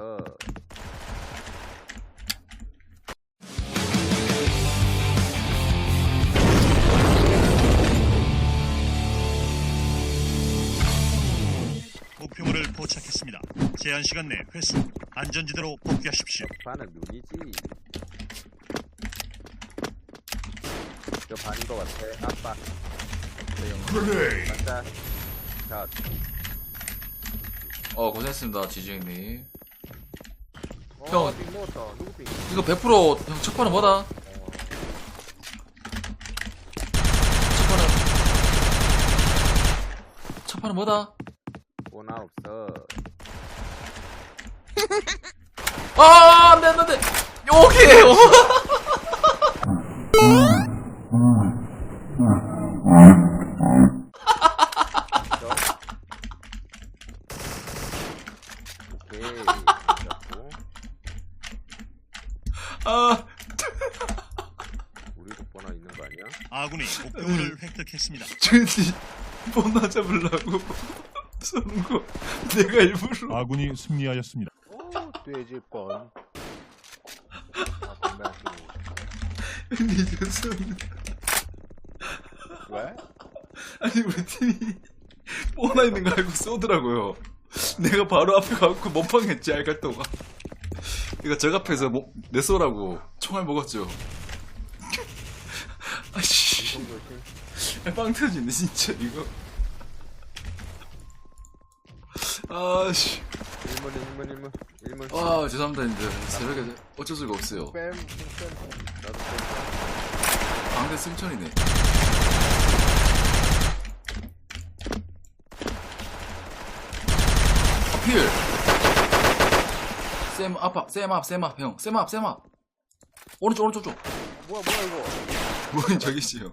없어. 목표물을 포착했습니다. 제한 시간 내 회수. 안전지대로 복귀하십시오. 반은 눈이지. 저 반인 것 같아. 아빠. 맞다. 자, 어 고생했습니다 지지형님 어, 형. 누구 빅? 이거 100%형 첫판은 뭐다? 어, 첫판은 첫판은 뭐다? 오나 없어. 아 안돼 안돼 안돼 여기에요 오케이. 잡고. 아 우리도 번호 있는 거 아니야? 아군이 목표물을 획득했습니다. 쟤지 뻔나 잡으려고 쏘는 거 내가 일부러 아군이 승리하였습니다. 오, 돼질 뻔. 아, 담배 안 피고. 니가 쏘는 왜? 아니 우리 팀이 뻔나 있는 거 알고 쏘더라고요 내가 바로 앞에 가고 몸빵했지 알갈도가 그니까 저 앞에서 뭐, 내 쏘라고 총알 먹었죠 아씨. 빵 터지네 진짜 이거 아씨 일문, 일문, 일문. 일문. 아 죄송합니다 근데 새벽에 어쩔 수가 없어요 뺨, 뺨. 나도 뺨. 방대 승천이네 하필 쌤 앞, 쌤 앞, 쌤 앞, 형. 쌤 앞, 쌤 앞. 오른쪽, 오른쪽, 쪽. 뭐야, 뭐야, 이거. 뭐인 저기지, 형.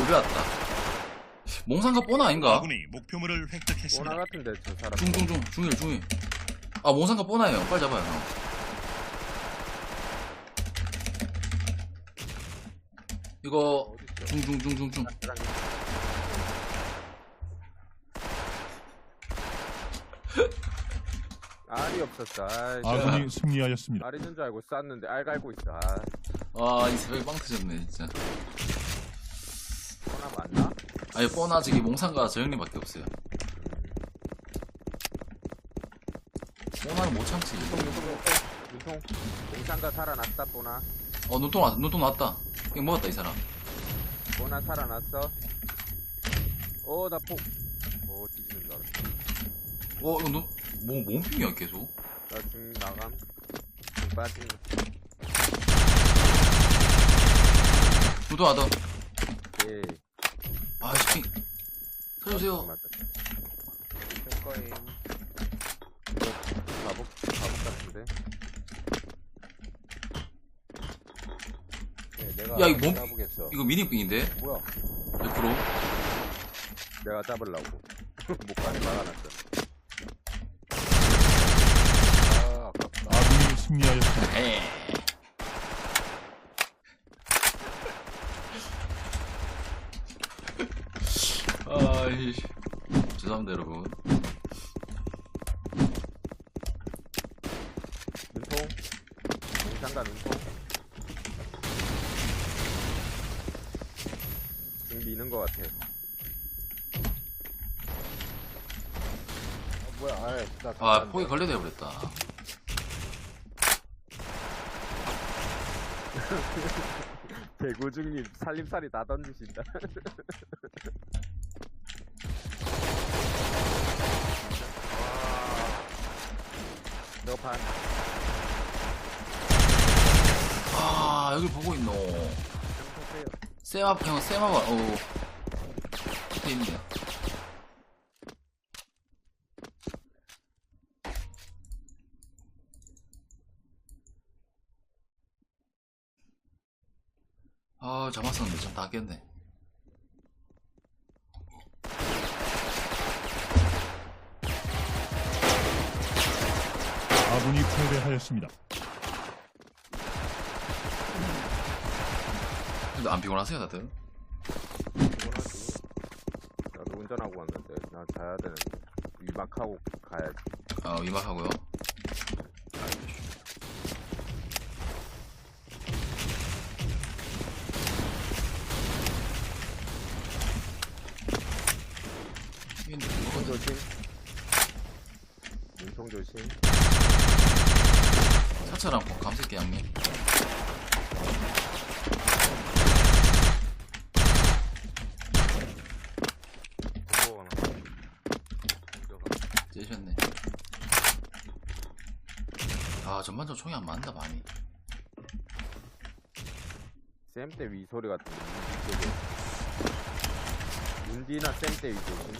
여기 왔다. 몽상가 뽀나 아닌가? 아군이 목표물을 획득했습니다. 같은데, 저 사람. 중, 중, 중, 중일, 중일. 아, 몽상가 뽀나예요. 빨리 잡아요, 형. 이거, 어딨어? 중, 중, 중, 중, 중. 알이 없었어. 아, 아군이 승리하였습니다. 알 있는 줄 알고 쐈는데 알 갈고 있어. 아, 아, 이 새벽에 빵 터졌네, 진짜. 아니, 뻔하 저기 몽상가 저 형님밖에 없어요. 뻔하는 못 참지. 유통. 공상가 살아났다, 보나. 어, 눈통 왔, 눈통 왔다. 형 먹었다, 이 사람. 보나 살아났어. 나 폭. 오, 뒤지는 줄 알았어. 어, 이거 눈, 뭐, 몸핑이야, 계속. 나 지금 나감. 중 빠진. 눈통 왔다. 오케이. 아, 씨. 살려주세요. 될 거임. 이거 바보, 바보 같은데? 네, 내가 야, 이거 몸- 잡으겠어. 이거 미니핑인데? 뭐야? 100%? 내가 잡으려고. 목까지 막아놨어. 아, 아깝다. 아군이 승리하였습니다. 에이. 아이, 죄송합니다, 여러분. 눈통? 공상가 눈통? 중 미는 것 같아. 아, 뭐야, 아, 나 아, 폭에 걸려대 버렸다. 대구중님 살림살이 다 던지신다. 너 반. 보고 있노. 쌤앞, 형, 쌤앞, 어 밑에 있네. 아, 잡았었는데, 참 닦였네. 아군이 패배하였습니다. 근데 안 피곤하세요, 다들? 피곤하지. 나도 운전하고 왔는데 나 자야 되는데 위박하고 가야지. 어, 위막하고요. 눈통 조심. 조심. 사차랑 감새끼 양님. 공보가 나. 들어가. 째셨네. 아, 전반적으로 총이 안 맞는다, 많이. 쌤때 위 소리 같은데. 이쪽에. 윤디나 쌤때 위 조심.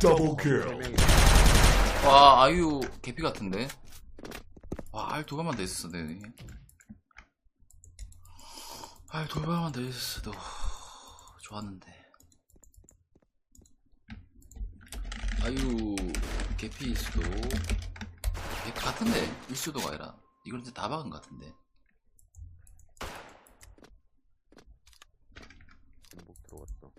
Double 세 kill. 명이. 와, 아유, 개피 같은데? 와, 알두 발만 더 있었어, 내 알두 발만 더 있었어도 좋았는데. 아유, 개피 일 수도. 개피 같은데, 일 수도가 아니라. 이건 이제 다 박은 것 같은데. 전복 들어갔어.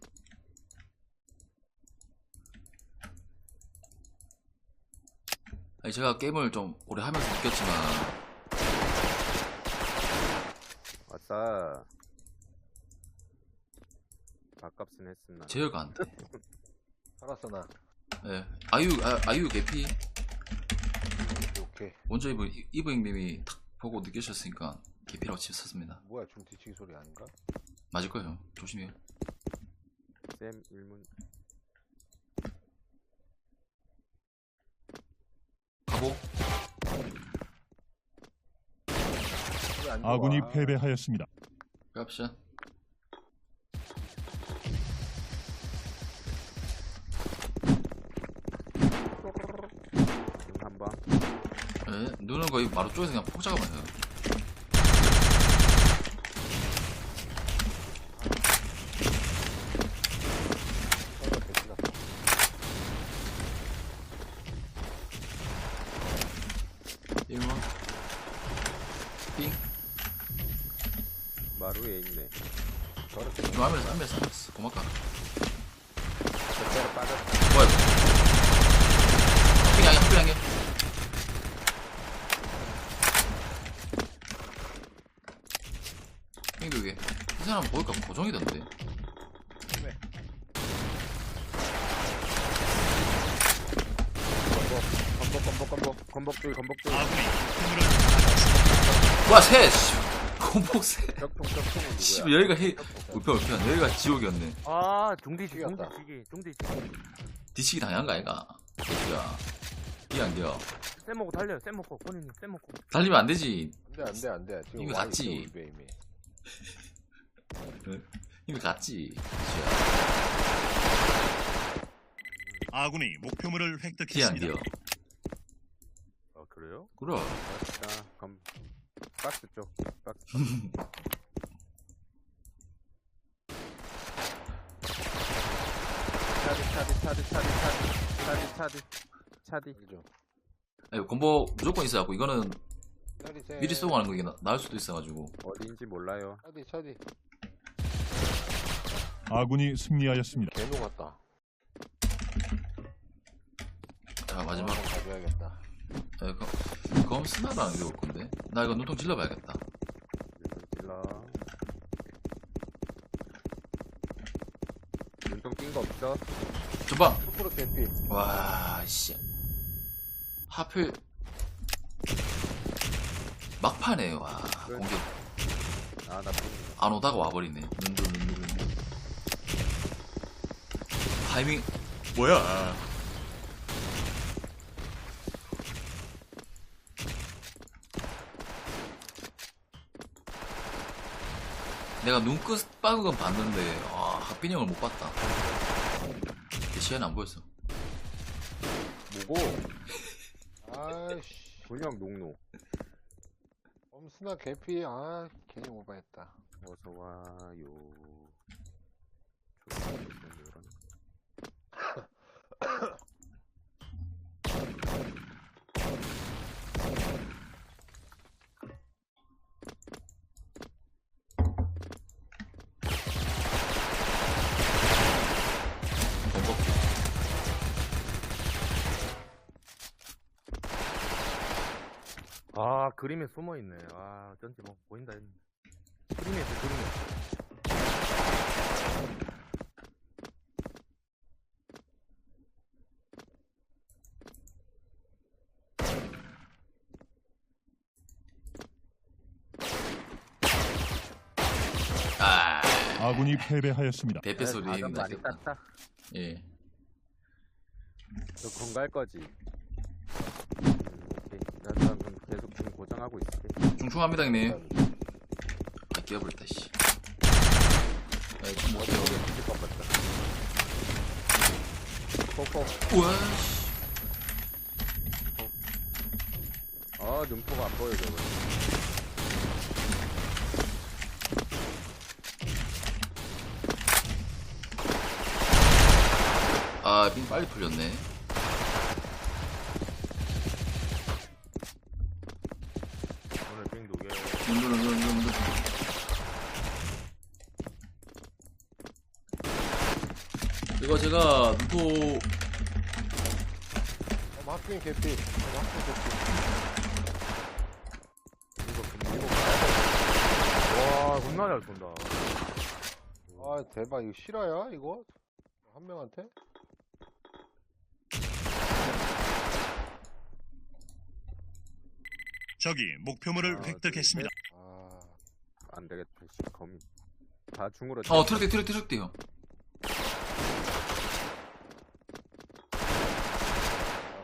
아니, 제가 게임을 좀 오래 하면서 느꼈지만, 아싸. 밥값은 했음 나. 제어가 안 돼. 살았어 나. 예. 아유, 아, 아유, 개피. 오케이. 먼저 이브, 이브 형님이 탁 보고 느끼셨으니까 개피라고 치셨습니다. 뭐야 중 뒤치기 소리 아닌가? 맞을 거예요. 조심해요. 쌤 일문. 가보. 소리 안 좋아. 아군이 패배하였습니다. 갑시다. 예, 눈은 거의 마루 쪽에서 그냥 폭 작업만 해요. 서로 배치나. 일번 삥. 마루에 있네. 저렇게 이거 하면서, 하면서, 하면서. 고맙다. 저대로 빠졌다. 뭐야, 이거. 삥 양해, 삥. 삥 두 개. 이 사람 보니까 고정이던데. 건복 건복 건복 건복들 건복들. 와, 셋! 씨. 공복새. 격통 격통은 씨, 누구야? 여기가 해, 우편, 우편. 여기가 지옥이었네. 아 튀겼다. 중디지기 중디지기. 뒤치기 당한 거 아이가? 새끼야. 이안 돼요. 쌤 먹고 달려. 쌤 먹고 본인님 쌤 먹고. 달리면 안 되지. 안돼 안돼 안돼. 지금 이미 와. 있어, 우리 이미. 이미 갔지. 아군이 목표물을 획득했습니다. 돼요. 아 그래요? 그럼. 자 그럼 박스 쪽 박스. 차디 차디 차디 차디 차디 차디 차디 차디. 아니, 공보 무조건 있어갖고, 이거는. 미리 쏘고 하는 거 이게 나- 나을 수도 있어가지고. 어디인지 몰라요. 차디 차디. 아군이 승리하였습니다. 개노 같다. 자, 마지막. 한번 가져야겠다. 에, 그, 검 스나라는 게올 건데. 나 이거 눈통 질러봐야겠다. 눈통 찔러. 눈통 낀 거 없어? 전방! 슈퍼로 개피. 와, 씨. 하필. 막판에, 와. 그래. 공격 아나 낀. 안 오다가 와버리네. 눈도, 눈도, 눈도. 타이밍, 뭐야. 내가 눈끝 빠은 봤는데, 아, 학빈이 형을 못 봤다. 시야는 안 보였어. 뭐고? 아이씨. 그냥 농노. 엄스나 개피. 아 괜히 오버했다. 어서 와요. 아 그림에 숨어 있네. 아 어쩐지 뭐 보인다 했는데. 그림에 있어 그림에. 아, 아군이 패배하였습니다. 대패 소리 가좀 많이 나겠다. 땄다. 예. 너 건갈 거지? 음, 오케이. 나 그럼 계속 좀 고정 하고 있을게. 중충합니다, 형님. 아, 끼어버렸다, 씨. 아, 좀 못해, 어려. 뒤질 것 같다. 코코. 우와, 씨. 어, 눈포가 안 보여, 저거. 아, 빙 빨리 풀렸네. 오늘 빙 두개. 눈도, 눈도, 눈도, 눈도. 이거 제가 눈도 어, 막힌 개피. 어, 막힌 개피. 이거 이거 가야 돼. 와 겁나 잘 쏜다. 아, 대박. 이거 실화야, 이거? 한 명한테? 적이 목표물을 아, 획득했습니다. 아, 안 되겠다, 씨. 거미. 다 중으로. 어, 트럭 대, 트럭대, 트럭대, 형.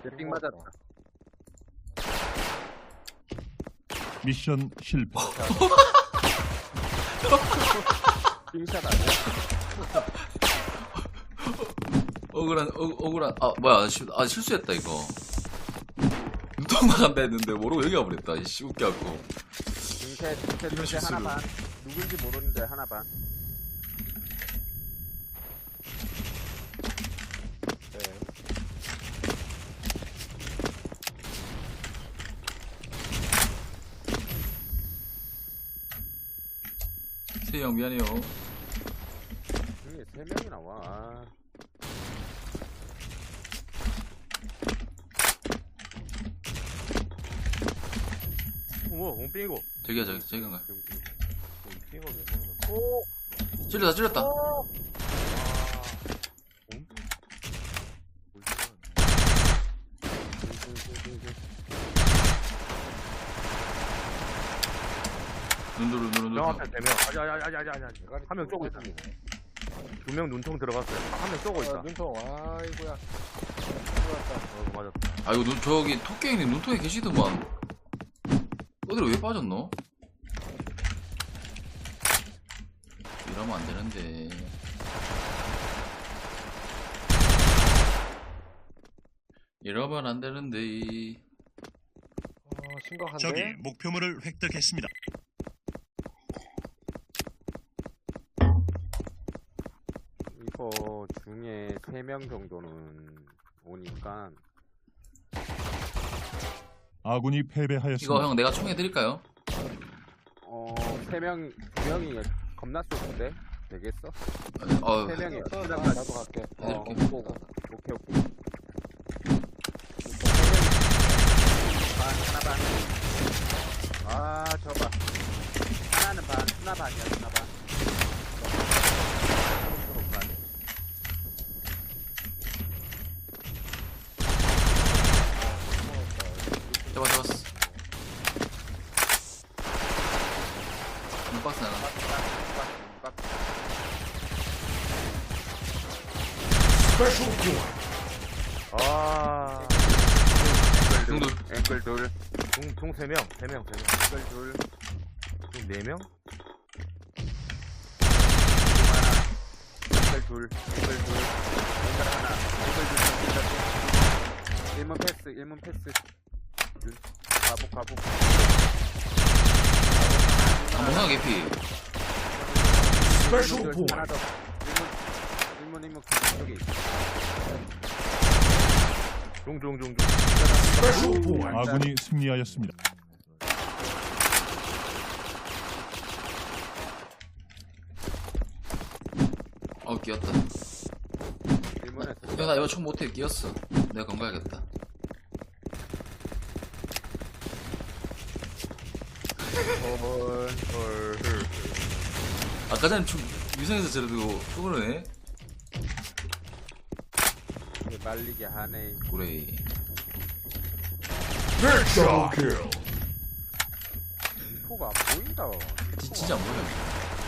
빙 맞았다. 미션 실패. 빙샷 아니야? 억울한, 어, 억울한, 아, 뭐야, 실, 아, 실수했다, 이거. 눈통 나간다 했는데, 모르고 여기 와버렸다, 이씨, 웃겨갖고. 빙샷, 빙샷, 이런 빙샷 실수를. 하나 반. 누군지 모르는데 하나 반. 네. 세형, 미안해요. 중에 세 명이 나와. 아. 우와 옹빙이고. 저기야, 저기, 저기가. 빙을 왜 먹는? 오! 찔렸다, 찔렸다. 오! 눈두루, 눈두루, 명 눈두루. 앞에 네 명. 아야야야야야. 한명 쪼고 있다. 두 명 눈통 들어갔어요. 한명 쏘고 있다. 아, 눈통, 아이고야. 어 맞았다. 아, 이거 눈, 저기, 토끼형님 눈통에 계시더만. 어디로 왜 빠졌노? 이러면 안 되는데. 이러면 안 되는데. 어, 심각한데? 적이 목표물을 획득했습니다. 중에 세명 정도는 오니까 아군이 패배하였습니다. 이거 형 내가 총해 드릴까요? 어, 세 명, 두 명이 겁나 쏘는데? 되겠어? 어, 세 명이 어, 시작 나, 갈 나도 갈게. 어, 오케이, 오케이. 반, 하나 반. 아, 저 봐. 하나는 반, 하나 반이야, 하나 반. 초록 반. 잡아 잡았어. 눈박스 하나. 박스, 박스, 박스. 아. 중돌. 앵글 둘, 중중세 명. 세 명. 세 명. 앵글 둘. 중네 명? 앵글 둘, 앵글 둘. 앵글 하나, 앵글 둘, 앵글 둘. 일문 패스, 일문 패스. 윤, 가복, 가복. 아, 뭐야 개피. 일문 하나 더. 일문, 일문, 일문, 그쪽 중중중중. 아군이 승리하였습니다. 어 끼었다. 일문에서. 형나 이거 총 못해 끼었어. 내가 건가야겠다. 헐, 헐. 아까 전에 좀 유성에서 저래도 또 그러네. 말리게 하네. 그래. 인포가 안 보인다. 지- 진짜 안 보여.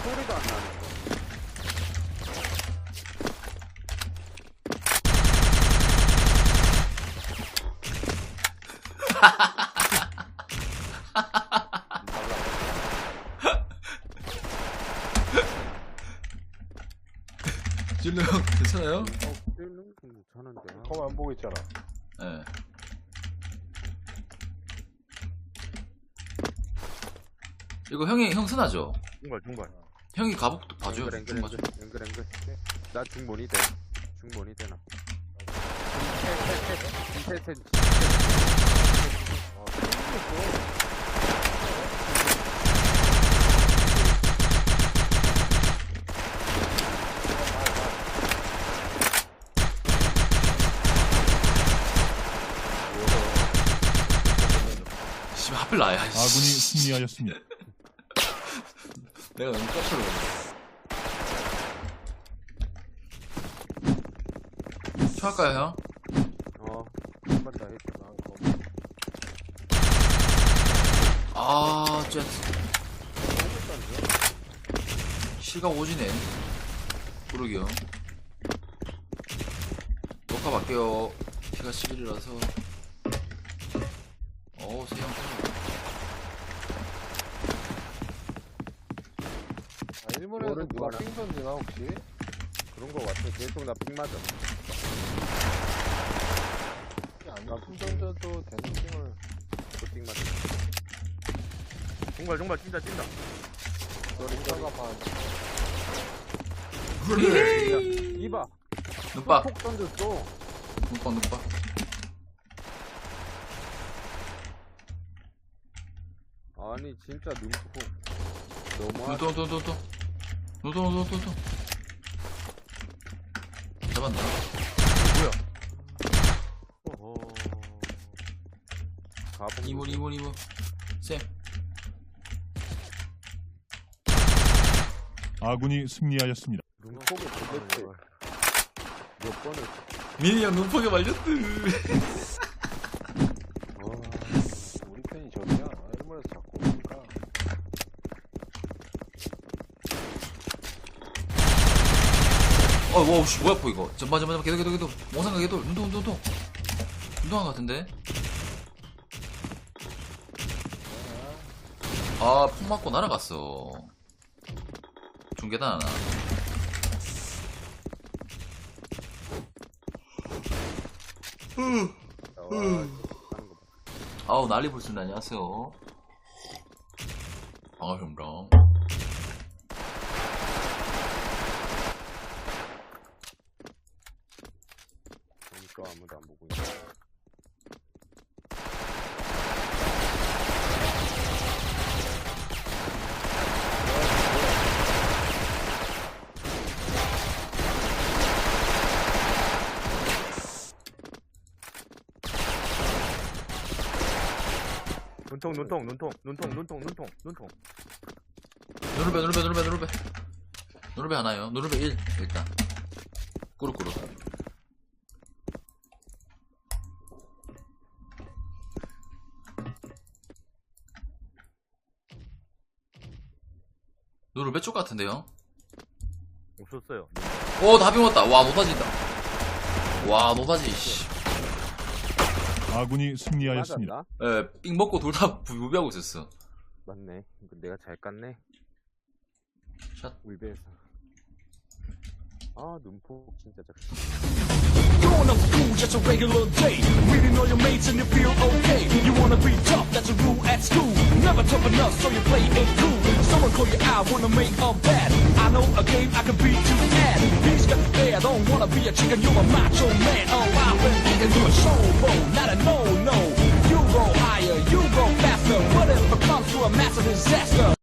소리도 안 나는 거. 진로 형 괜찮아요? 어. 컴 안 보고 있잖아. 예. 이거 형이 형 순하죠? 중발, 중발. 형이 가복도 봐줘요. 앵글 좀 앵글 봐줘. 앵글 앵글. 나 중본이 돼. 중본이 되나? 인테센 아, 재밌겠어. 씨, 하필 나야. 씨. 아군이 승리하였습니다. 내가 너무 놀랐네. 할까요, 형? 어. 한번 더 해줘. 난. 아, 쟤. 시가 오지네. 그러게요. 녹화 바뀌어. 시가 10일이라서. 어우, 세영 아, 일본에서 뭐를 누가 구하나? 핑 던지나 혹시? 그런 거 같아. 계속 나빅 맞아. 안핑 던져도 되는 핑을 또빅 맞아. 중발, 중발, 찐다, 찐다. 인사가 반. 이봐. 눈박, 폭 던졌어. 눈박, 눈박. 아니 진짜 눈폭. 너무하. 눈동, 눈동, 눈 동. 눈동, 눈동, 눈동. 잡았나? 어허. 가봉. 이물, 이물, 이물. 쌤. 아군이 승리하였습니다. 눈폭을 도대체 몇 번을. 형 눈폭에 말렸드. 와. 우리 편이 저기야. 아, 일본에서 자꾸 오니까. 어, 와, 씨, 뭐야, 포 이거. 전반, 전반, 전반, 계속, 계속, 계속. 몽상가 계속. 눈동, 눈동. 눈동한 것 같은데? 아, 폭 맞고 날아갔어. 중계단 하나. 와. 아우, 난리 불순 안녕하세요. 반갑습니다. 보니까 아무도 안 보고 있네. 눈통, 눈통, 눈통, 눈통, 눈통, 눈통, 눈통. 누르베, 누르베, 누르베, 누르베. 누르베 하나요. 누르베 1, 일단. 꾸룩꾸룩. 누르베 쪽 같은데요? 없었어요. 오, 다 비웠다. 와, 노다지다. 와, 노다지, 씨. 아군이 승리하였습니다. 맞았나? 에, 삥 먹고 둘다 부비하고 있었어. 맞네. 이거 내가 잘 깠네. 샷. 울베에서. 아 눈폭 진짜 작. Just a regular day. Reading all your mates and you feel okay. You wanna be tough, that's a rule at school. Never tough enough, so you play it cool. Someone call you out, wanna make a bet. I know a game I can beat you at. He's got the bear, don't wanna be a chicken, you're a macho man. Oh, I've been thinking you a showboat, not a no-no. You go higher, you go faster. What if it comes to a massive disaster?